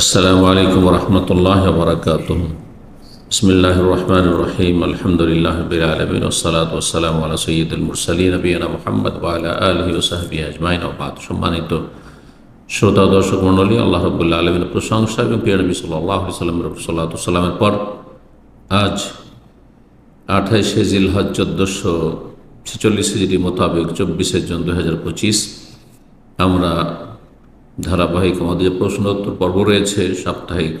السلام عليكم ورحمة الله وبركاته بسم الله الرحمن الرحيم الحمد لله رب العالمين والصلاة والسلام على سيد المرسلين نبينا محمد وعلى آله وصحبه أجمعين وبعد সম্মানিত শ্রোতা দর্শক মণ্ডলী আল্লাহ রবুল্লা আলমিনের প্রশংসা এবং প্রিয় নবী সাল্লাহ সাল্লামের সাল্লাতামের পর আজ আঠাইশে জিলহজ চোদ্দোশো ছেচল্লিশ হিজড়ি মোতাবেক চব্বিশে জুন দু হাজার পঁচিশ আমরা ধারাবাহিক আমাদের প্রশ্নোত্তর পর্ব রয়েছে সাপ্তাহিক,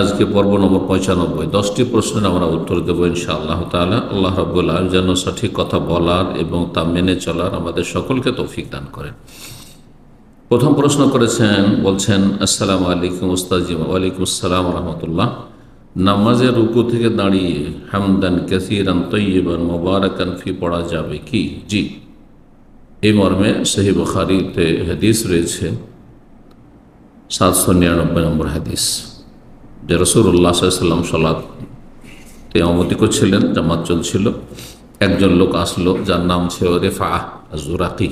আজকে পর্ব নম্বর পঁচানব্বই। দশটি প্রশ্নের আমরা উত্তর দেবো ইনশা আল্লাহ তালা আল্লাহ রবুল্লাহ যেন সঠিক কথা বলার এবং তা মেনে চলার আমাদের সকলকে তৌফিক দান করেন। প্রথম প্রশ্ন করেছেন, বলছেন, আসসালামু আলাইকুম উস্তাজিম ওয়ালাইকুম আসসালাম রহমতুল্লাহ। নামাজের রুকু থেকে দাঁড়িয়ে হামদান কাসিরান তৈবান মোবারকান ফি, পড়া যাবে কি? জি। এই মর্মে সহি বখারিতে হাদিস রয়েছে, সাতশো নিরানব্বই নম্বর হাদিস। যে রসুল্লাহ সাল্লাম সলাদ অমতি করছিলেন, জামাত চলছিল, একজন লোক আসলো, যার নাম ছিল রেফা জুরাকি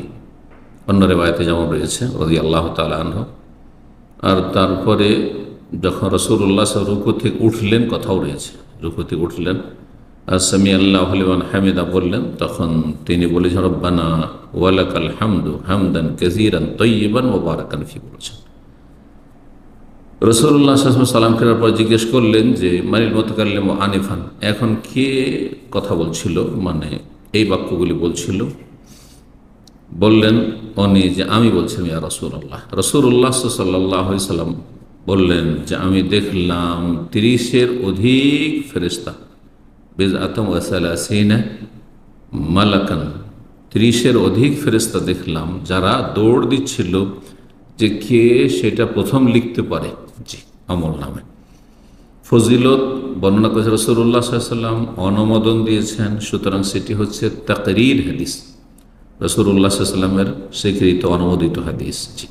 অন্য রেবায়তে যেমন রয়েছে রদি আল্লাহ তালাহ আর তারপরে যখন রসুল্লাহ রুকু থেকে উঠলেন, কথাও রয়েছে রুকু থেকে উঠলেন আর সামি আল্লাহ হলিমান হামিদা বললেন, তখন তিনি বলেছেন, রব্বানা ওয়ালাকাল হামদু হামদান তৈবান ও বারাকান বলেছেন রসুল্লাহ সাল্লাম ফেরার পর জিজ্ঞেস করলেন যে, মানিল মতকাল্লেম আনিফান? এখন কে কথা বলছিল? মানে এই বাক্যগুলি বলছিল। বললেন উনি যে আমি বলছিলাম, ইয়া রসুল্লাহ রসুল্লাহ সাল্লাহ সাল্লাম বললেন যে, আমি দেখলাম তিরিশের অধিক ফেরিস্তা বেজ আতম মালাকান। ত্রিশের অধিক ফেরিস্তা দেখলাম যারা দৌড় দিচ্ছিল যে কে সেটা প্রথম লিখতে পারে। জি, আমল নামে। ফজিলত বর্ণনা করেছে রসুল্লাহ সাল্লাম অনুমোদন দিয়েছেন, সুতরাং সেটি হচ্ছে তাকরির হাদিস। রসুল্লাহ সাল্লামের স্বীকৃত অনুমোদিত হাদিস, জি।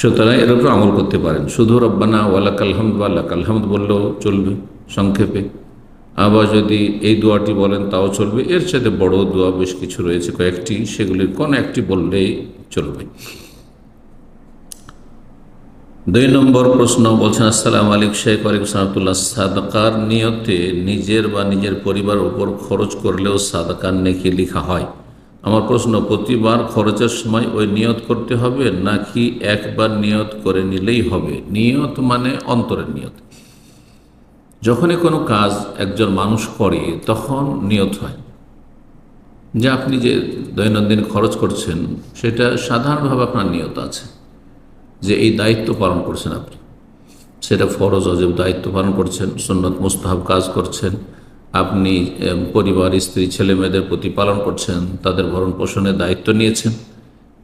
সুতরাং এর উপর আমল করতে পারেন। শুধু রব্বানা ওয়ালাক আলহামদ ওয়ালাক আলহামদ বললেও চলবে, সংক্ষেপে। আবার যদি এই দোয়াটি বলেন, তাও চলবে। এর সাথে বড় দোয়া বেশ কিছু রয়েছে কয়েকটি। সেগুলির কোন একটি বললেই চলবে। দুই নম্বর প্রশ্ন বলছেন, আসসালাম আলিক শেখ আলিক সাহাতুল্লাহ সাদকার নিয়তে নিজের বা নিজের পরিবারের উপর খরচ করলেও সাদকার নেকি লেখা হয়? আমার প্রশ্ন, প্রতিবার খরচের সময় ওই নিয়ত করতে হবে নাকি একবার নিয়ত করে নিলেই হবে? নিয়ত মানে অন্তরের নিয়ত। যখনই কোনো কাজ একজন মানুষ করে, তখন নিয়ত হয়। যে আপনি যে দৈনন্দিন খরচ করছেন, সেটা সাধারণভাবে আপনার নিয়ত আছে। যে এই দায়িত্ব পালন করছেন আপনি। সেটা ফরজ, অজেব দায়িত্ব পালন করছেন সন্ন্যত মুস্তাহাব কাজ করছেন। আপনি পরিবার, স্ত্রী ছেলে মেয়েদের প্রতিপালন করছেন, তাদের ভরণ পোষণের দায়িত্ব নিয়েছেন।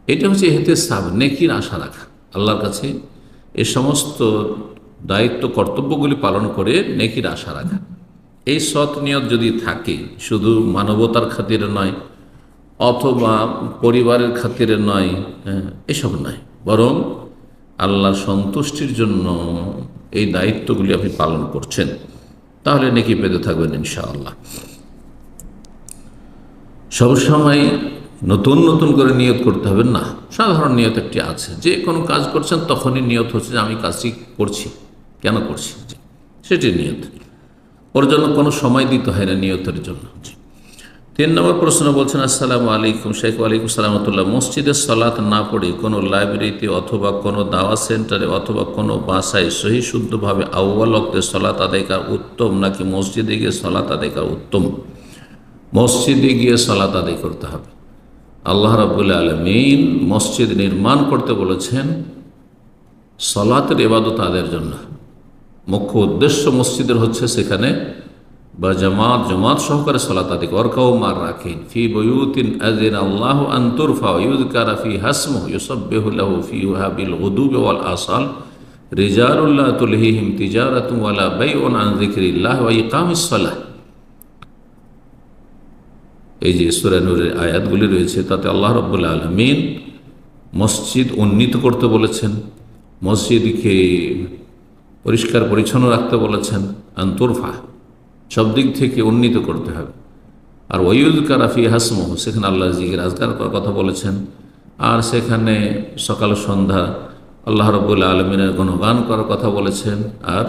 এটা হচ্ছে হেতে সাব নেকির আশা রাখা। আল্লাহর কাছে এ সমস্ত দায়িত্ব কর্তব্যগুলি পালন করে নেকির আশা রাখা এই সৎ নিয়ত যদি থাকে, শুধু মানবতার খাতিরে নয়, অথবা পরিবারের খাতিরে নয় হ্যাঁ এসব নয়। বরং আল্লাহ সন্তুষ্টির জন্য এই দায়িত্বগুলি আপনি পালন করছেন, তাহলে নেকি পেতে থাকবেন ইনশাআল্লাহ। সবসময় নতুন নতুন করে নিয়ত করতে হবে না। সাধারণ নিয়ত একটি আছে। যে কোনো কাজ করছেন, তখনই নিয়ত হচ্ছে যে আমি কাজটি করছি। কেন করছি? সেটি নিয়ত। ওর জন্য কোনো সময় দিতে হয় না নিয়তের জন্য। তিন নম্বর প্রশ্ন বলছেন, আসসালামু আলাইকুম শেখ আলাইকুম সালামতুল্লাহ মসজিদে সলাৎ না পড়ে কোনো লাইব্রেরিতে অথবা কোনো দাওয়া সেন্টারে অথবা কোনো বাসায় সহি শুদ্ধভাবে আউ্বাল অক্তে সলাৎ আদায় করা উত্তম নাকি মসজিদে গিয়ে সলাৎ আদায় করা উত্তম? মসজিদে গিয়ে সলাৎ আদায় করতে হবে। আল্লাহ রাবুল্লা আলমিন মসজিদ নির্মাণ করতে বলেছেন, সলাতের এবাদত আদায়ের জন্য। মুখ্য উদ্দেশ্য মসজিদের হচ্ছে সেখানে বা জামাত জামাত সহকারে সলাত আদি ওরকাও মার রাখেন ফি বয়ুতিন আদিন আল্লাহ আন্তরফা ইউদকারা ফি হাসম ইউসব্বিহুল্লাহু ফি হাবিল গুদুব ওয়াল আসাল। রিজালুল্লাহ তুলহিহিম তিজারাতুম ওয়ালা বাইউন আন যিকরিল্লাহ ওয়া ইকামিস সালাহ। এই যে সূরা নূরের আয়াতগুলি রয়েছে, তাতে আল্লাহ রাব্বুল আলামিন মসজিদ উন্নীত করতে বলেছেন। মসজিদকে পরিষ্কার পরিচ্ছন্ন রাখতে বলেছেন, আন্তরফা সব দিক থেকে উন্নীত করতে হবে। আর ওয়ুদ কারাফি হাসমহ, সেখানে আল্লাহ জিগের আজগার করার কথা বলেছেন। আর সেখানে সকাল সন্ধ্যা আল্লাহ রবুল আলমিনের গণগান করার কথা বলেছেন। আর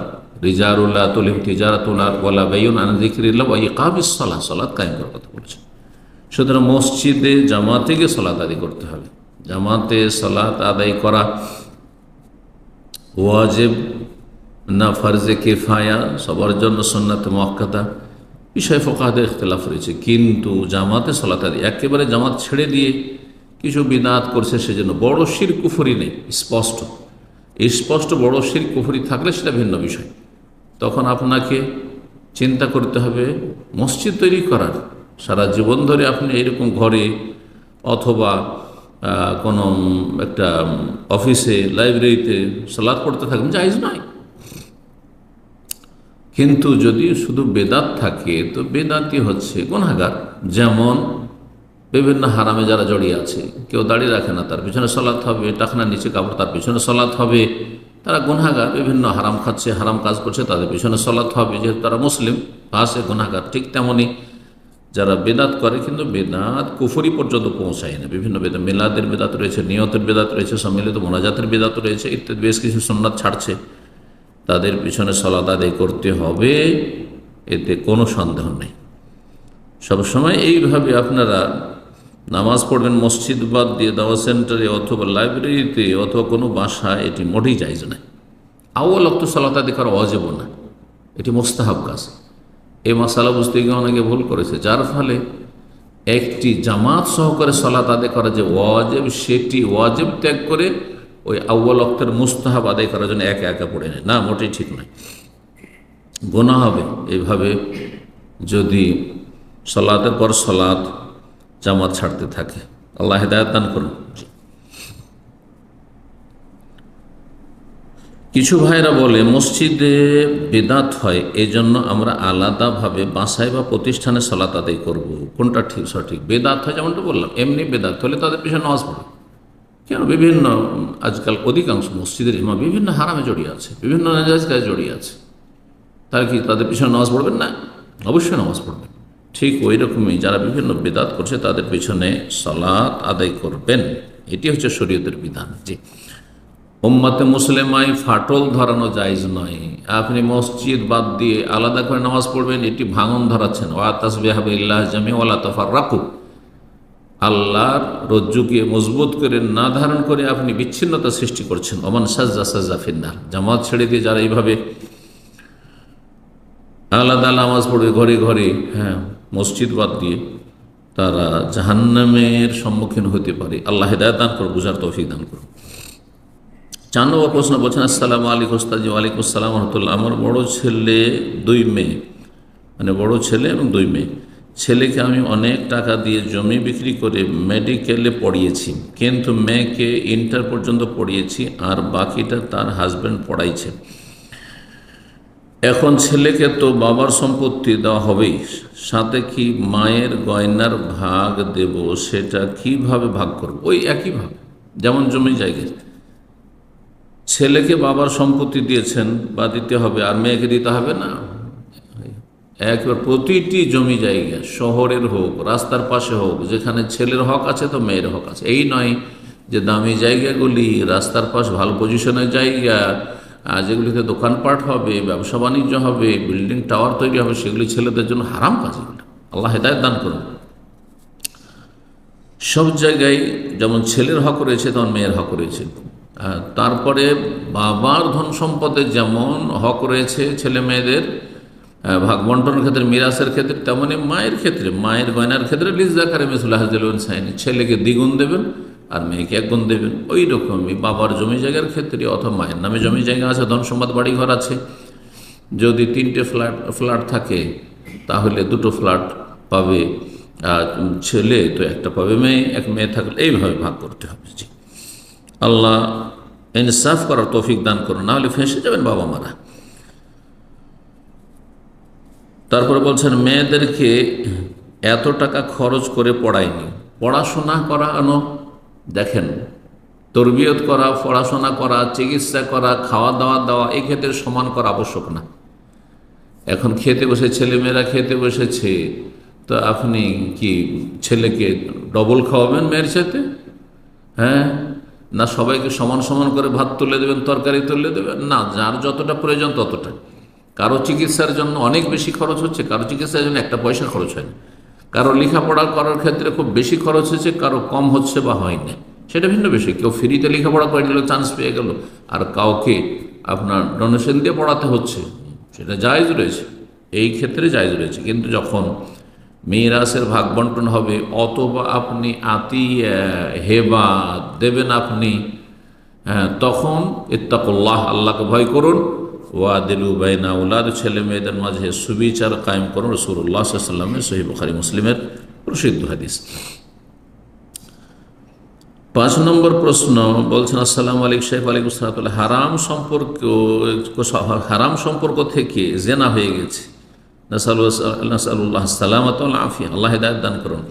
রিজারুল্লাহ তুলিম তিজারাতুল্লাহ ওয়ালা বেয়ুন আনজিকিল্লাহ ওয়া ইকাবিস সালাহ সালাদ কায়েম করার কথা বলেছেন। সুতরাং মসজিদে, জামাতে গিয়ে সলাত আদায় করতে হবে। জামাতে সলাত আদায় করা ওয়াজেব না ফার্জে কেফায়া, সবার জন্য সন্ন্যত মক্কাতা বিষয় ফোকাতে ইখতলাফ রয়েছে। কিন্তু জামাতে সলাত আদায় একেবারে জামাত ছেড়ে দিয়ে কিছু বিনাত করছে সেজন্য বড় শির কুফরি নেই, স্পষ্ট। স্পষ্ট বড় শির কুফরি থাকলে সেটা ভিন্ন বিষয়। তখন আপনাকে চিন্তা করতে হবে, মসজিদ তৈরি করার, সারা জীবন ধরে আপনি এরকম ঘরে অথবা কোনো একটা অফিসে, লাইব্রেরিতে সালাদ পড়তে থাকবেন, জায়জ নয়। কিন্তু যদি শুধু বেদাত থাকে, তো বেদাতি হচ্ছে গুণাগার যেমন বিভিন্ন হারামে যারা জড়িয়ে আছে, কেউ দাঁড়িয়ে রাখে না, তার পিছনে সলাৎ হবে টাকনার নিচে কাপড় তার পিছনে সলাৎ হবে। তারা গুনাগার বিভিন্ন হারাম খাচ্ছে, হারাম কাজ করছে, তাদের পিছনে সলাৎ হবে। যেহেতু তারা মুসলিম আসে গুনাগার ঠিক তেমনই যারা বেদাত করে, কিন্তু বেদাত কুফরি পর্যন্ত পৌঁছায় না। বিভিন্ন বেদাত মেলাদের বেদাত রয়েছে, নিয়তের বেদাত রয়েছে, সম্মিলিত মোনাজাতের বেদাত রয়েছে, ইত্যাদি, বেশ কিছু সন্ন্যাত ছাড়ছে। তাদের পিছনে সলাদ আদায় করতে হবে, এতে কোনো সন্দেহ নেই। সবসময় এইভাবে আপনারা নামাজ পড়বেন, মসজিদ বাদ দিয়ে দাওয়া সেন্টারে অথবা লাইব্রেরিতে অথবা কোনো বাসায়, এটি মোটেই যাইজ না আউ্ল অক্ত সালাত আদি করা অজেব না। এটি মোস্তাহাব কাজ। এই মশালা বুঝতে গিয়ে অনেকে ভুল করেছে, যার ফলে একটি জামাত সহকারে সলাত আদায় করা যে ওয়াজেব, সেটি ওয়াজেব ত্যাগ করে ওই আউ্ল অক্তের মুস্তাহাব আদায় করার জন্য একা একা পড়ে নেয়। না, মোটেই ঠিক নয়। গোনা হবে এইভাবে যদি সলাতের পর সলাত জামাত ছাড়তে থাকে। আল্লাহ হেদায়ত দান করুন। কিছু ভাইরা বলে, মসজিদে বেদাত হয় এই জন্য আমরা আলাদাভাবে বাসায় বা প্রতিষ্ঠানে সলাত আদায় করব। কোনটা ঠিক, সঠিক? বেদাত হয় যেমনটা বললাম, এমনি বেদাত। হলে তাদের পিছনে নামাজ পড়ে। কেন? বিভিন্ন, আজকাল অধিকাংশ মসজিদের ইমা বিভিন্ন হারামে জড়িয়ে আছে, বিভিন্ন নাজাজ কাজে জড়িয়ে আছে। তারা কি তাদের পিছনে নামাজ পড়বেন না? অবশ্যই নামাজ পড়বেন। ঠিক ওই রকমই যারা বিভিন্ন বেদাত করছে, তাদের পিছনে সলাৎ আদায় করবেন। এটি হচ্ছে শরীয়তের বিধান। জি। ওম্মাতে মুসলিমাই ফাটল ধরানো জায়জ নয়। আপনি মসজিদ বাদ দিয়ে আলাদা করে নামাজ পড়বেন, এটি ভাঙন ধরাচ্ছেন ওয়া ইল্লাহ জামি ওয়ালা তফার রাখু আল্লাহর রজ্জুকে মজবুত করে না ধারণ করে আপনি বিচ্ছিন্নতা সৃষ্টি করছেন। অমান সাজ্জা সাজ্জা ফিন্নার। জামাত ছেড়ে দিয়ে যারা এইভাবে আলাদা নামাজ পড়বে ঘরে ঘরে হ্যাঁ মসজিদ বাদ দিয়ে, তারা জাহান্নামের সম্মুখীন হতে পারে। আল্লাহ হেদায়ত দান করো বুঝার তৌফিক দান করো চার নম্বর প্রশ্ন বলছেন, আসসালাম আলিক ওস্তাজি ওয়ালাইকুম আসসালাম রহমতুল্লাহ। আমার বড় ছেলে দুই মেয়ে। মানে বড় ছেলে এবং দুই মেয়ে। ছেলেকে আমি অনেক টাকা দিয়ে জমি বিক্রি করে মেডিকেলে পড়িয়েছি। কিন্তু মেয়েকে ইন্টার পর্যন্ত পড়িয়েছি আর বাকিটা তার হাজব্যান্ড পড়াইছে। এখন ছেলেকে তো বাবার সম্পত্তি দেওয়া হবেই। সাথে কি মায়ের গয়নার ভাগ দেব সেটা কীভাবে ভাগ করব? ওই একই ভাগ, যেমন জমি জায়গায় ছেলেকে বাবার সম্পত্তি দিয়েছেন বা দিতে হবে, আর মেয়েকে দিতে হবে না। একবার প্রতিটি জমি জায়গা, শহরের হোক, রাস্তার পাশে হোক, যেখানে ছেলের হক আছে তো মেয়ের হক আছে। এই নয় যে দামি জায়গাগুলি, রাস্তার পাশ ভালো পজিশনের জায়গা যেগুলিতে দোকানপাট হবে, ব্যবসা বাণিজ্য হবে বিল্ডিং টাওয়ার তৈরি হবে, সেগুলি ছেলেদের জন্য হারাম কাজ এগুলো। আল্লাহ হেদায়ত দান করুন। সব জায়গায় যেমন ছেলের হক রয়েছে, তেমন মেয়ের হক রয়েছে। তারপরে বাবার ধন সম্পদের যেমন হক রয়েছে ছেলে মেয়েদের ভাগ বন্টনের ক্ষেত্রে, মিরাসের ক্ষেত্রে তেমনই মায়ের ক্ষেত্রে, মায়ের গয়নার ক্ষেত্রে লিজাকারে মেসুল্লাহ সাইনি। ছেলেকে দ্বিগুণ দেবেন আর মেয়েকে এক গুণ দেবেন। ওই রকমই বাবার জমি জায়গার ক্ষেত্রে অথবা মায়ের নামে জমি জায়গা আছে ধন সম্পদ বাড়ি ঘর আছে। যদি তিনটে ফ্ল্যাট ফ্ল্যাট থাকে, তাহলে দুটো ফ্ল্যাট পাবে ছেলে তো একটা পাবে মেয়ে, এক মেয়ে থাকলে এইভাবে ভাগ করতে হবে। জি। আল্লাহ ইনসাফ করার তৌফিক দান করুন, না হলে ফেঁসে যাবেন বাবা মারা তারপরে বলছেন, মেয়েদেরকে এত টাকা খরচ করে পড়ায়নি। পড়াশোনা করানো দেখেন, তরবিয়ত করা, পড়াশোনা করা, চিকিৎসা করা খাওয়া দাওয়া দেওয়া এই ক্ষেত্রে সমান করা আবশ্যক না। এখন খেতে বসে, ছেলেমেয়েরা খেতে বসেছে, তো আপনি কি ছেলেকে ডবল খাওয়াবেন মেয়ের সাথে? হ্যাঁ? না সবাইকে সমান সমান করে ভাত তুলে দেবেন, তরকারি তুলে দেবেন? না, যার যতটা প্রয়োজন ততটা কারও চিকিৎসার জন্য অনেক বেশি খরচ হচ্ছে, কারও চিকিৎসার জন্য একটা পয়সা খরচ হয়নি। কারও লেখাপড়া করার ক্ষেত্রে খুব বেশি খরচ হয়েছে, কারও কম হচ্ছে বা হয়নি। সেটা ভিন্ন বিষয়। কেউ ফ্রিতে লেখাপড়া করে নিল চান্স পেয়ে গেল। আর কাউকে আপনার ডোনেশন দিয়ে পড়াতে হচ্ছে, সেটা জায়জ রয়েছে। এই ক্ষেত্রে জায়জ রয়েছে। কিন্তু যখন মেয়েরাসের ভাগ বন্টন হবে, অথবা আপনি আতি হেবা দেবেন আপনি তখন ইত্তাকুল্লাহ, আল্লাহকে ভয় করুন। ওয়াদিলু বাইনা উলাদ ছেলে মেয়েদের মাঝে সুবিচার কায়েম করুন মুসলিমের প্রসিদ্ধ হাদিস। পাঁচ নম্বর প্রশ্ন বলছেন, আসসালামু শেখ আলাইকুম সালাতুল্লাহ হারাম সম্পর্ক হারাম সম্পর্ক থেকে জেনা হয়ে গেছে। আল্লাহ দান করুন।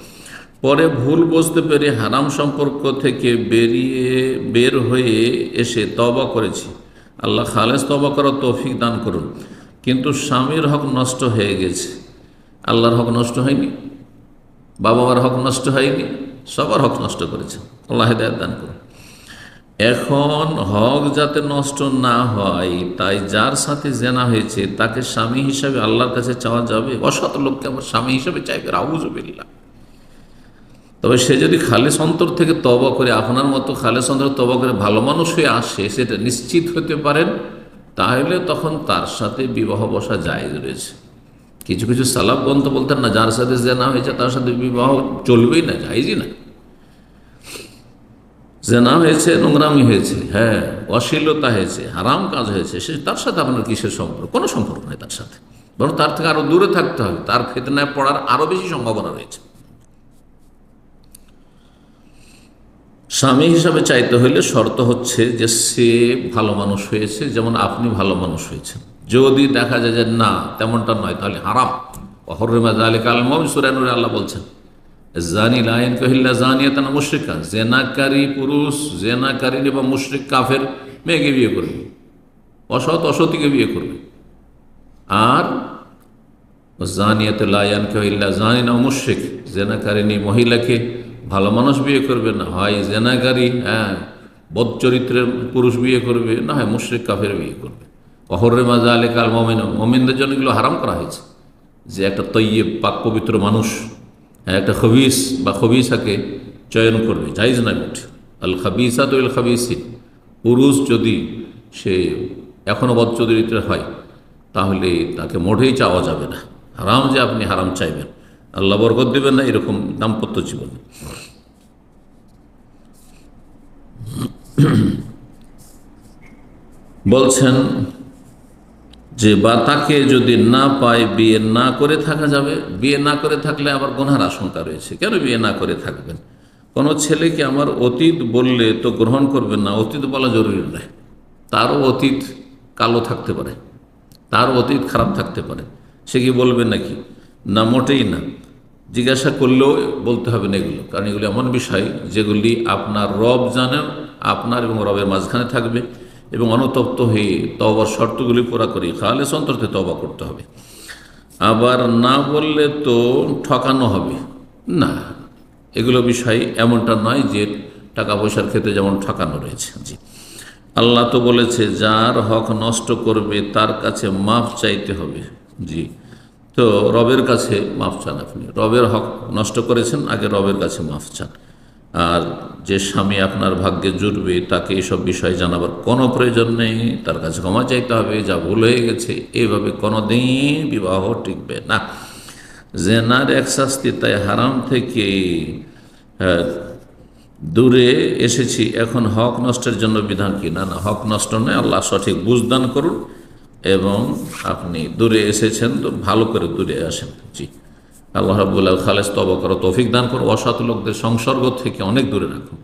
পরে ভুল বুঝতে পেরে হারাম সম্পর্ক থেকে বেরিয়ে, বের হয়ে এসে তবা করেছি। আল্লাহ খালেজ তবা করার তৌফিক দান করুন। কিন্তু স্বামীর হক নষ্ট হয়ে গেছে। আল্লাহর হক নষ্ট হয়নি। বাবা মার হক নষ্ট হয়নি। সবার হক নষ্ট করেছে। আল্লাহ হেদায়ত দান করুন। এখন হক যাতে নষ্ট না হয়, তাই যার সাথে জেনা হয়েছে, তাকে স্বামী হিসাবে আল্লাহর কাছে চাওয়া যাবে। অসৎ লোককে আমার স্বামী হিসাবে চাইবে। রাউজবিল্লা তবে সে যদি খালেস অন্তর থেকে তবা করে, আপনার মতো খালেস অন্তর তবা করে ভালো মানুষ হয়ে আসে, সেটা নিশ্চিত হতে পারেন, তাহলে তখন তার সাথে বিবাহ বসা জায়জ রয়েছে। কিছু কিছু সালাব গ্রন্থ বলতেন না, যার সাথে জেনা হয়েছে তার সাথে বিবাহ চলবেই না যাইজই না। জেনা হয়েছে, নোংরামি হয়েছে হ্যাঁ অশ্লীলতা হয়েছে, হারাম কাজ হয়েছে, সে তার সাথে আপনার কিসের সম্পর্ক? কোনো সম্পর্ক নেই তার সাথে। বরং তার থেকে আরও দূরে থাকতে হবে, তার ফেতনায় পড়ার আরও বেশি সম্ভাবনা রয়েছে। স্বামী হিসাবে চাইতে হইলে শর্ত হচ্ছে যে সে ভালো মানুষ হয়েছে, যেমন আপনি ভালো মানুষ হয়েছেন। যদি দেখা যায় যে না, তেমনটা নয়, তাহলে হারাম। অহরমাজ আলী কালম সুরানুর আল্লাহ বলছেন, জানি লাইন কহিল্লা জানিয়া তানা মুশ্রিকা জেনাকারী পুরুষ, জেনাকারী বা মুশ্রিক কাফের, মেয়েকে বিয়ে করবে। অসৎ অসতীকে বিয়ে করবে। আর, জানিয়াতে লায়ান কহিল্লা জানি না মুশ্রিক জেনাকারিনী মহিলাকে ভালো মানুষ বিয়ে করবে না হয় জেনাকারী হ্যাঁ বদ চরিত্রের পুরুষ বিয়ে করবে না হয় মুশ্রিক কাফের বিয়ে করবে। অহরে মাজা আলে কাল মমিন মমিনদের জন্য এগুলো হারাম করা হয়েছে। যে একটা তৈয়ে পাক পবিত্র মানুষ হ্যাঁ, একটা খবিস বা খবিসাকে চয়ন করবে জাইজ না মোট আল খাবিসা তো এল খাবিসিন পুরুষ যদি সে এখনও বদচরিত্রের হয় তাহলে তাকে মোটেই চাওয়া যাবে না। হারাম যে আপনি হারাম চাইবেন। আল্লাহ বরকত দেবেন না, এরকম দাম্পত্য জীবনে। বলছেন যে, বা তাকে যদি না পায়, বিয়ে না করে থাকা যাবে। বিয়ে না করে থাকলে আবার গোনার আশঙ্কা রয়েছে। কেন বিয়ে না করে থাকবেন? কোনো ছেলেকে আমার অতীত বললে তো গ্রহণ করবেন না। অতীত বলা জরুরি নয়। তারও অতীত কালো থাকতে পারে। তার অতীত খারাপ থাকতে পারে। সে কি বলবে নাকি? না, মোটেই না। জিজ্ঞাসা করলেও বলতে হবে না এগুলো, কারণ এগুলো এমন বিষয় যেগুলি আপনার রব জানেন, আপনার এবং রবের মাঝখানে থাকবে এবং অনুতপ্ত হয়ে তবার শর্তগুলি পুরা করে খালে সন্তর্কে তবা করতে হবে। আবার না বললে তো ঠকানো হবে। না, এগুলো বিষয় এমনটা নয় যে টাকা পয়সার ক্ষেত্রে যেমন ঠকানো রয়েছে। জি। আল্লাহ তো বলেছে, যার হক নষ্ট করবে তার কাছে মাফ চাইতে হবে। জি। তো রবের কাছে মাফ চান আপনি। রবের হক নষ্ট করেছেন আগে রবের কাছে মাফ চান। আর যে স্বামী আপনার ভাগ্যে জুটবে তাকে এইসব বিষয়ে জানাবার কোনো প্রয়োজন নেই। তার কাছে ক্ষমা চাইতে হবে যা ভুল হয়ে গেছে এইভাবে কোনোদিন বিবাহ টিকবে না। জেনার এক শাস্তি তাই হারাম থেকে হ্যাঁ, দূরে এসেছি। এখন হক নষ্টের জন্য বিধান কি? না না হক নষ্ট নয়। আল্লাহ সঠিক বুঝদান করুন। এবং আপনি দূরে এসেছেন, তো ভালো করে দূরে আসেন। জি। আল্লাহ রাবুল্লাহ খালেজ তব করো তৌফিক দান করো অসৎ লোকদের সংসর্গ থেকে অনেক দূরে রাখুন।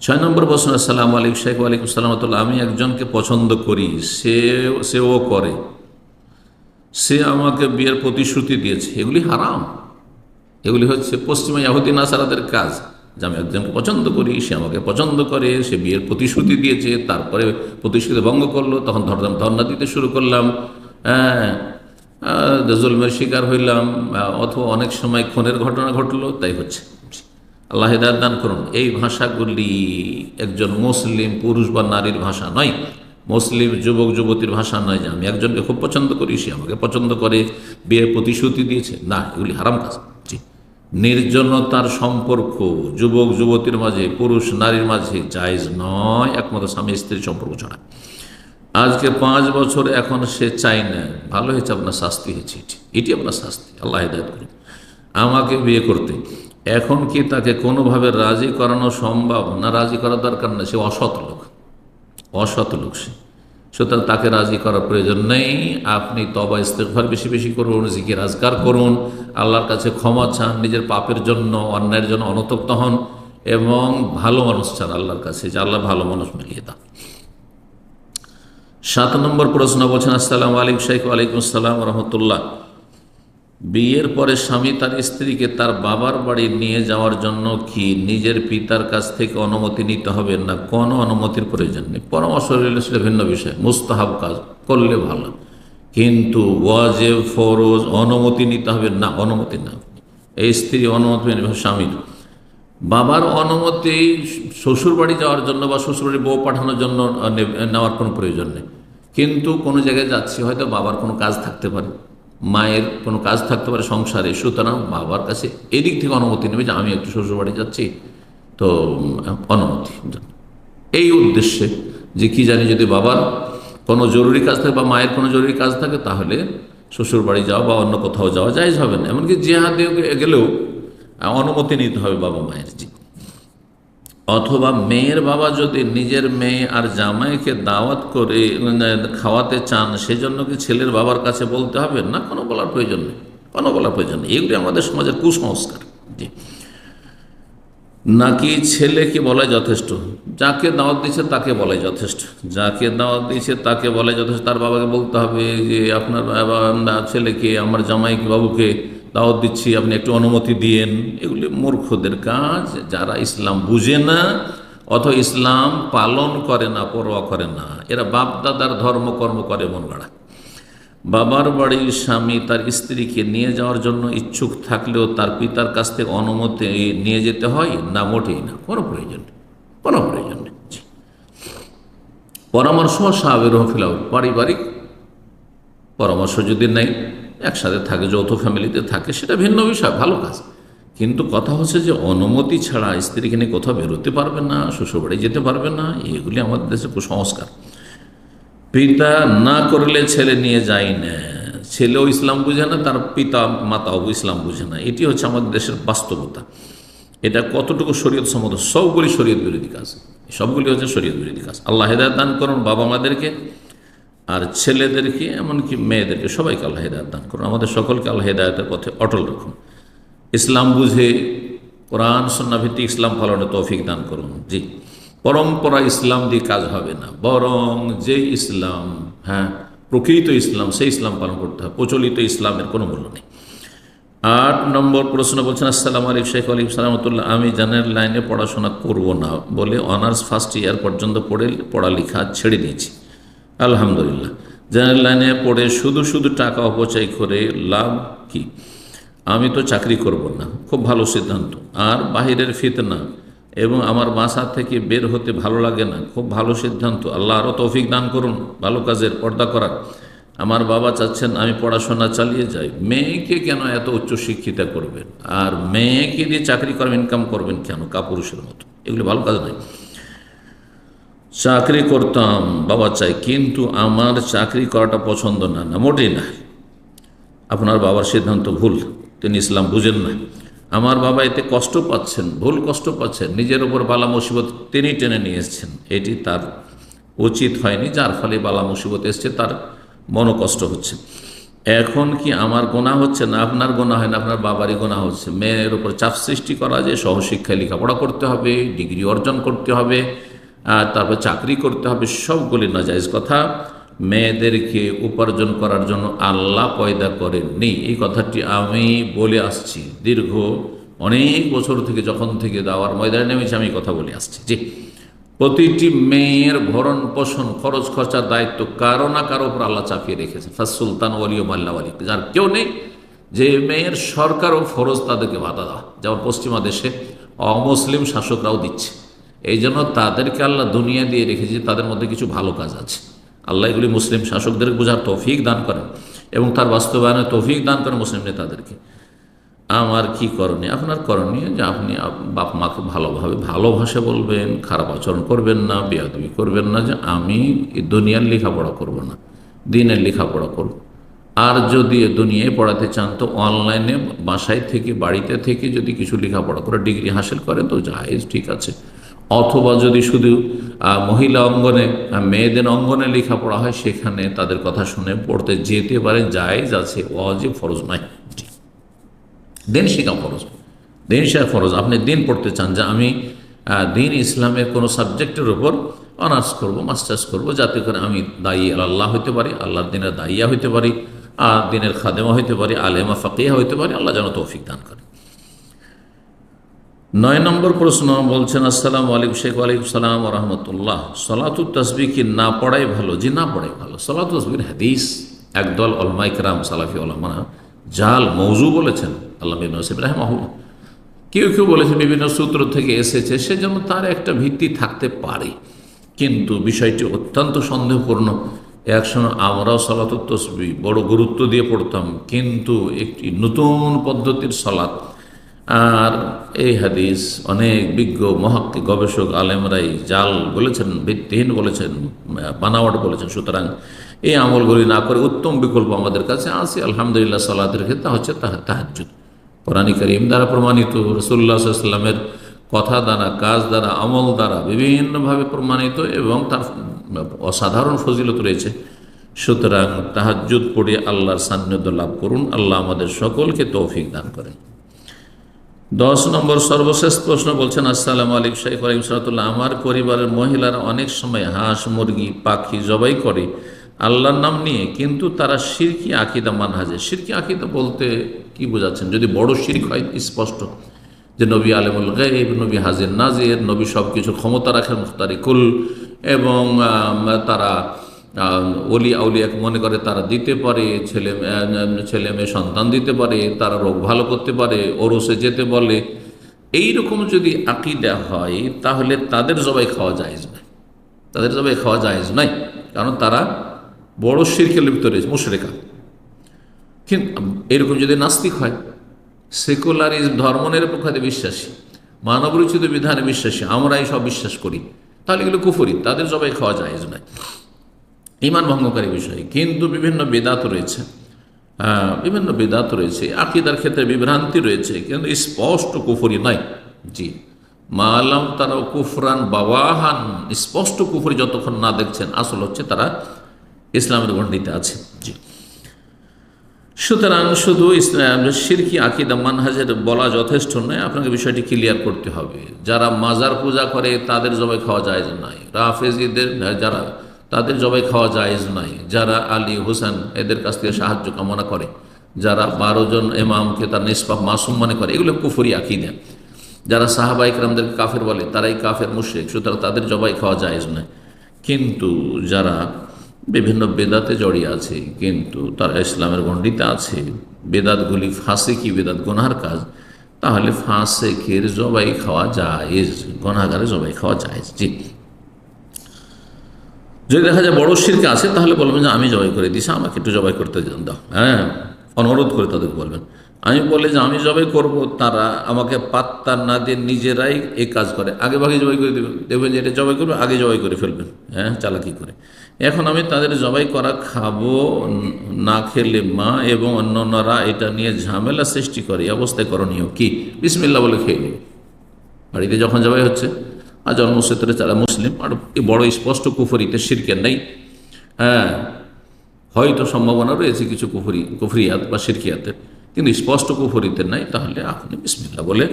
ছয় নম্বর প্রশ্ন, আসসালামু আলাইকুম শেখ আলাইকুম সালামতুল্লাহ আমি একজনকে পছন্দ করি, সে, সেও করে। সে আমাকে বিয়ের প্রতিশ্রুতি দিয়েছে। এগুলি হারাম। এগুলি হচ্ছে পশ্চিমা ইয়াহুদ্দিন আসারাদের কাজ। যে আমি একজনকে পছন্দ করি, সে আমাকে পছন্দ করে, সে বিয়ের প্রতিশ্রুতি দিয়েছে, তারপরে প্রতিশ্রুতি ভঙ্গ করল, তখন ধরলাম ধর্ণা দিতে শুরু করলাম। হ্যাঁ জুলমের শিকার হইলাম অথবা অনেক সময় খুনের ঘটনা ঘটলো, তাই হচ্ছে। আল্লাহ দান করুন। এই ভাষাগুলি একজন মুসলিম পুরুষ বা নারীর ভাষা নয়। মুসলিম যুবক, যুবতীর ভাষা নয় যে আমি একজনকে খুব পছন্দ করি, সে আমাকে পছন্দ করে, বিয়ের প্রতিশ্রুতি দিয়েছে। না, এগুলি হারাম কাজ। নির্জনতার সম্পর্ক, যুবক, যুবতীর মাঝে, পুরুষ, নারীর মাঝে জায়জ নয়, একমাত্র স্বামী স্ত্রীর সম্পর্ক ছাড়া। আজকে পাঁচ বছর এখন সে চাই না, ভালো হয়েছে আপনার শাস্তি হয়েছে এটি। এটি আপনার শাস্তি, আল্লাহ হেদায়ত করুন আমাকে বিয়ে করতে। এখন কি তাকে কোনোভাবে রাজি করানো সম্ভব? না, রাজি করার দরকার না, সে অসৎ লোক। অসৎ লোক সে। সুতরাং তাকে রাজি করার প্রয়োজন নেই। আপনি তবা ইস্তেকভার বেশি বেশি করুন জিকে রাজগার করুন। আল্লাহর কাছে ক্ষমা চান, নিজের পাপের জন্য, অন্যায়ের জন্য অনতপ্ত হন এবং ভালো মানুষ চান আল্লাহর কাছে। যে আল্লাহ ভালো মানুষ, মিলিয়ে দাও। সাত নম্বর প্রশ্ন বলছেন, আসসালাম আলাইকুম শাইক আলাইকুম আসসালাম রহমতুল্লাহ। বিয়ের পরে স্বামী তার স্ত্রীকে তার বাবার বাড়ি নিয়ে যাওয়ার জন্য কি নিজের পিতার কাছ থেকে অনুমতি নিতে হবে না? কোনো অনুমতির প্রয়োজন নেই। পরামর্শ রইলে, সেটা ভিন্ন বিষয়। মুস্তাহাব কাজ করলে ভালো। কিন্তু ওয়াজে ফরোজ অনুমতি নিতে হবে না, অনুমতি না। এই স্ত্রী অনুমতি স্বামীর। বাবার অনুমতি শ্বশুর বাড়ি যাওয়ার জন্য বা শ্বশুর বাড়ি বউ পাঠানোর জন্য নেওয়ার কোনো প্রয়োজন নেই। কিন্তু কোনো জায়গায় যাচ্ছি, হয়তো বাবার কোনো কাজ থাকতে পারে। মায়ের কোনো কাজ থাকতে পারে সংসারে, সুতরাং বাবার কাছে এদিক থেকে অনুমতি নেবে যে আমি একটু শ্বশুর বাড়ি যাচ্ছি। তো, অনুমতি। এই উদ্দেশ্যে যে কি জানি যদি বাবার কোনো জরুরি কাজ থাকে বা মায়ের কোনো জরুরি কাজ থাকে, তাহলে শ্বশুর বাড়ি যাওয়া বা অন্য কোথাও যাওয়া যাইজ হবে না। এমনকি জেহাদে গেলেও, অনুমতি নিতে হবে বাবা মায়ের। জি অথবা মেয়ের বাবা যদি নিজের মেয়ে আর জামাইকে দাওয়াত করে খাওয়াতে চান, সেজন্য কি ছেলের বাবার কাছে বলতে হবে? না, কোনো বলার প্রয়োজন নেই। কোনো বলার প্রয়োজন নেই। এগুলি আমাদের সমাজের কুসংস্কার। জি। নাকি ছেলেকে বলাই যথেষ্ট? যাকে দাওয়াত দিচ্ছে তাকে বলাই যথেষ্ট। যাকে দাওয়াত দিয়েছে তাকে বলাই যথেষ্ট। তার বাবাকে বলতে হবে যে, আপনার ছেলেকে, আমার জামাইকে, বাবুকে দাওয়াত দিচ্ছি, আপনি একটু অনুমতি দিয়েন। এগুলি মূর্খদের কাজ। যারা ইসলাম বুঝে না, অথবা ইসলাম পালন করে না, পরোয়া করে না, এরা বাপ বাপদাদার ধর্মকর্ম করে মন গড়া। বাবার বাড়ির স্বামী তার স্ত্রীকে নিয়ে যাওয়ার জন্য ইচ্ছুক থাকলেও তার পিতার কাছ থেকে অনুমতি নিয়ে যেতে হয়? না, মোটেই না। কোনো প্রয়োজন কোনো প্রয়োজন নেই। পরামর্শ সাহাবের ফিলাও পারিবারিক পরামর্শ যদি নেই একসাথে থাকে, যৌথ ফ্যামিলিতে থাকে, সেটা ভিন্ন বিষয়, ভালো কাজ। কিন্তু কথা হচ্ছে যে অনুমতি ছাড়া স্ত্রীকে নিয়ে কোথাও বেরোতে পারবে না, শ্বশুরবাড়ি যেতে পারবে না, এগুলি আমাদের দেশে কুসংস্কার। পিতা না করলে ছেলে নিয়ে যায় না। ছেলেও ইসলাম বুঝে না, তার পিতা, মাতাও ইসলাম বুঝে না। এটি হচ্ছে আমাদের দেশের বাস্তবতা। এটা কতটুকু শরীয়ত সম্মত, সবগুলি শরীয়ত বিরোধী কাজ। সবগুলি হচ্ছে শরীয়ত বিরোধী কাজ। আল্লাহ হেদায়ত দান করুন বাবা মাদেরকে আর ছেলেদেরকে, এমনকি মেয়েদেরকে, সবাইকে আল্লাহ হেদায়ত দান করুন। আমাদের সকলকে আল্লাহ হেদায়তের পথে অটল রাখুন। ইসলাম বুঝে কোরআন সন্নাভিত্তিক ইসলাম পালনে তৌফিক দান করুন। জি। পরম্পরা ইসলাম দিয়ে কাজ হবে না। বরং যে ইসলাম হ্যাঁ প্রকৃত ইসলাম, সেই ইসলাম পালন করতে হবে। প্রচলিত ইসলামের কোনো মূল্য নেই। আট নম্বর প্রশ্ন বলছেন, আসসালাম আলিক শেখ আলিম, সালামতুল্লাহ। আমি জেনারেল লাইনে পড়াশোনা করব না বলে অনার্স ফার্স্ট ইয়ার পর্যন্ত পড়ে, পড়ালেখা ছেড়ে দিয়েছি। আলহামদুলিল্লাহ। জেনারেল লাইনে পড়ে শুধু শুধু টাকা অপচয় করে লাভ কি? আমি তো চাকরি করব না, খুব ভালো সিদ্ধান্ত। আর বাহিরের ফিতনা এবং আমার বাসা থেকে বের হতে ভালো লাগে না, খুব ভালো সিদ্ধান্ত। আল্লাহ আরও তৌফিক দান করুন, ভালো কাজের পর্দা করার। আমার বাবা চাচ্ছেন আমি পড়াশোনা চালিয়ে যাই। মেয়েকে কেন এত উচ্চশিক্ষিতা করবেন? আর মেয়েকে দিয়ে চাকরি করবেন ইনকাম করবেন কেন? কাপুরুষের মতো। এগুলি ভালো কাজ নয়। চাকরি করতাম। বাবা চাই কিন্তু আমার চাকরি করাটা পছন্দ না। না, মোটেই না। আপনার বাবার সিদ্ধান্ত ভুল। তিনি ইসলাম বুঝেন না। আমার বাবা এতে কষ্ট পাচ্ছেন, ভুল কষ্ট পাচ্ছেন। নিজের উপর বালা মুসিবত তিনি টেনে নিয়ে এসছেন। এটি তার উচিত হয়নি, যার ফলে বালা মুসিবত এসছে, তার মনোকষ্ট হচ্ছে। এখন কি আমার গোনা হচ্ছে না? আপনার গোনা হয় না, আপনার বাবারই গোনা হচ্ছে। মেয়ের উপর চাপ সৃষ্টি করা যে সহশিক্ষায় লেখাপড়া করতে হবে, ডিগ্রি অর্জন করতে হবে তারপর চাকরি করতে হবে, সবগুলি নাজাইজ কথা। মেয়েদেরকে উপার্জন করার জন্য আল্লাহ পয়দা করেননি। এই কথাটি আমি বলে আসছি। দীর্ঘ অনেক বছর থেকে যখন থেকে দাওয়ার ময়দানে নেমেছি, আমি কথা বলে আসছি। যে প্রতিটি মেয়ের ভরণ পোষণ, খরচ খরচার দায়িত্ব কারও না কারও উপর আল্লাহ চাপিয়ে রেখেছে ফার্স্ট সুলতান ওয়ালি ও মাল্লা ওয়ালি। যার কেউ নেই, যে মেয়ের সরকারও ফরজ তাদেরকে ভাতা দেওয়া। যেমন পশ্চিমা দেশে অমুসলিম শাসকরাও দিচ্ছে। এই জন্য তাদেরকে আল্লাহ দুনিয়া দিয়ে রেখেছে তাদের মধ্যে কিছু ভালো কাজ আছে। আল্লাহ এগুলি মুসলিম শাসকদের বোঝার তৌফিক দান করেন এবং তার বাস্তবায়নে তৌফিক দান করেন মুসলিম নেতাদেরকে। আমার কি করণীয়? আপনার করণীয় যে আপনি আপ- বাপ মাকে ভালোভাবে ভালোভাষা বলবেন, খারাপ আচরণ করবেন না, বেয়াদবি করবেন না, যে আমি দুনিয়ার লেখাপড়া করব না, দিনের লেখাপড়া করব। আর যদি দুনিয়ায় পড়াতে চান তো অনলাইনে বাসায় থেকে, বাড়িতে থেকে যদি কিছু লেখাপড়া করে ডিগ্রি হাসিল করেন তো জাহেজ ঠিক আছে। অথবা যদি শুধু মহিলা অঙ্গনে মেয়েদের অঙ্গনে লেখাপড়া হয়, সেখানে তাদের কথা শুনে পড়তে যেতে পারেন জায়েজ আছে অজিব ফরজ নাই। দিন শেখা ফরজ। দিন শেখা ফরজ। আপনি দিন পড়তে চান যে আমি দিন ইসলামের কোনো সাবজেক্টের উপর অনার্স করব, মাস্টার্স করব, যাতে করে আমি দায়ী আল্লাহ হইতে পারি, আল্লাহর দিনের দায়িয়া হইতে পারি, আর দিনের খাদেমা হইতে পারি, আলেমা ফাকিয়া হইতে পারি, আল্লাহ যেন তৌফিক দান করে নয় নম্বর প্রশ্ন বলছেন, আসসালাম আলাইকুম শেখ আলাইকুম সালাম রহমতুল্লাহ। সলাতুর তসবি কি না পড়াই ভালো? জি, না পড়াই ভালো। সলাতু তসবির হাদিস একদল অলমাইকরাম সালাফি ওলামানা জাল মৌজু বলেছেন, আল্লাহ নসিব রাহমাহুল্লাহ। কেউ কেউ বলেছে বিভিন্ন সূত্র থেকে এসেছে, সেজন্য তার একটা ভিত্তি থাকতে পারে। কিন্তু বিষয়টি অত্যন্ত সন্দেহপূর্ণ। একসময় আমরাও সলাতুর তসবি বড় গুরুত্ব দিয়ে পড়তাম, কিন্তু একটি নতুন পদ্ধতির সলাৎ আর এই হাদিস অনেক বিজ্ঞ মহাক্কি গবেষক আলেমরাই জাল বলেছেন, ভিত্তিহীন বলেছেন, বানাওয়াট বলেছেন। সুতরাং এই আমলগুলি না করে উত্তম বিকল্প আমাদের কাছে আছে। আলহামদুলিল্লাহ সালাদের ক্ষেত্রে হচ্ছে তাহ তাহাজুদ কোরআনী করিম দ্বারা প্রমাণিত রসুল্লাহ সাল্লামের কথা দ্বারা, কাজ দ্বারা, আমল দ্বারা বিভিন্নভাবে প্রমাণিত এবং তার অসাধারণ ফজিলত রয়েছে। সুতরাং তাহাজুদ পড়ে আল্লাহর সান্নিধ্য লাভ করুন। আল্লাহ আমাদের সকলকে তৌফিক দান করেন। দশ নম্বর সর্বশেষ প্রশ্ন বলছেন, আসসালামু আলিক শাইখ আলিম, সালাতুল্লাহ। আমার পরিবারের মহিলারা অনেক সময় হাঁস, মুরগি, পাখি জবাই করে আল্লাহর নাম নিয়ে, কিন্তু তারা সিরকি আকিদা মানহাজে। সিরকি আকিদা বলতে কি বোঝাচ্ছেন? যদি বড় শিরক হয়, স্পষ্ট। যে নবী আলমুল গাইব নবী হাজির নাজির, নবী সব কিছু ক্ষমতা রাখেন মুখতারিকুল এবং তারা অলি আউলিয়াকে মনে করে তারা দিতে পারে, ছেলে ছেলে মেয়ে সন্তান দিতে পারে, তারা রোগ ভালো করতে পারে, ওরসে যেতে বলে। এই রকম যদি আকিদা হয়, তাহলে তাদের জবাই খাওয়া জায়েজ নয়। তাদের জবাই খাওয়া জায়েজ নয়। কারণ তারা বড় শিরকে লিপ্ত রয়েছে, মুশরেকা। কিন্তু এরকম যদি নাস্তিক হয়, সেকুলারিজম ধর্মনিরপেক্ষতে বিশ্বাসী, মানবরচিত বিধানে বিশ্বাসী আমরা এই সব বিশ্বাস করি। তাহলে এগুলো কুফরি, তাদের জবাই খাওয়া জায়েজ নয়। ইমান ভঙ্গকারী বিষয়। কিন্তু বিভিন্ন বেদাত রয়েছে। বিভিন্ন বেদাত রয়েছে, আকিদার ক্ষেত্রে বিভ্রান্তি রয়েছে, কিন্তু স্পষ্ট কুফরি নয় জি। মা মালাম তারা কুফরান বাওয়াহান, স্পষ্ট কুফরি যতক্ষণ না দেখছেন, আসল হচ্ছে তারা ইসলামের গণ্ডিতে আছে। জি। সুতরাং শুধু ইসলাম, সিরকি আকিদা, মানহাজের বলা যথেষ্ট নয়, আপনাকে বিষয়টি ক্লিয়ার করতে হবে। যারা মাজার পূজা করে, তাদের জমে খাওয়া যায় নাই। রাফেজিদের, যারা তাদের জবাই খাওয়া জায়েজ নাই যারা আলী, হোসেন এদের কাছ থেকে সাহায্য কামনা করে, যারা বারো জন এমামকে তার নিষ্পাপ মাসুম মনে করে, এগুলো কুফরি আকিদা। যারা সাহাবাইক রামদেরকে কাফের বলে, তারাই কাফের মুশ্রিক, সুতরাং তাদের জবাই খাওয়া জায়েজ নয়। কিন্তু যারা বিভিন্ন বেদাতে জড়িয়ে আছে, কিন্তু তারা ইসলামের গণ্ডিতে আছে, বেদাতগুলি ফাঁসে কি বেদাত? গোনার কাজ। তাহলে ফাঁসে ফাঁসেকের জবাই খাওয়া জায়েজ গনাগারে জবাই খাওয়া জায়েজ। জি। যদি দেখা যায় বড় শিরকে আছে, তাহলে বলবেন যে আমি জবাই করে দিছি আমাকে একটু জবাই করতে দাও। হ্যাঁ অনুরোধ করে তাদেরকে বলবেন। আমি বলে যে আমি জবাই করব, তারা আমাকে পাত্তা না দিয়ে নিজেরাই এই কাজ করে। আগে ভাগে জবাই করে দেবেন দেখবেন যে এটা জবাই করবে, আগে জবাই করে ফেলবেন। হ্যাঁ চালাকি করে। এখন আমি তাদের জবাই করা খাব, না খেলে মা এবং অন্যান্যরা এটা নিয়ে ঝামেলা সৃষ্টি করে। এই অবস্থায় করণীয় কি? বিসমিল্লা বলে খেয়ে নেবে। বাড়িতে যখন জবাই হচ্ছে আর জন্মসূত্রে তারা মুসলিম, আর বড় স্পষ্ট কুফরিতে শিরকের নেই। হ্যাঁ হয়তো সম্ভাবনা রয়েছে কিছু কুফরি, কুফরিয়াত বা শিরকিয়াতের কিন্তু স্পষ্ট কুফরিতে নাই। তাহলে আপনি বিসমিল্লা বলে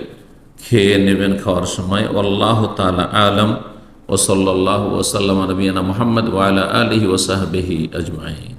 খেয়ে নেবেন খাওয়ার সময়। আল্লাহ তালা আলম। ওসল্লাহ ওসাল্লাম নবীনা মোহাম্মদ ওয়ালা আলহি ওসাহবেহি আজমাইন।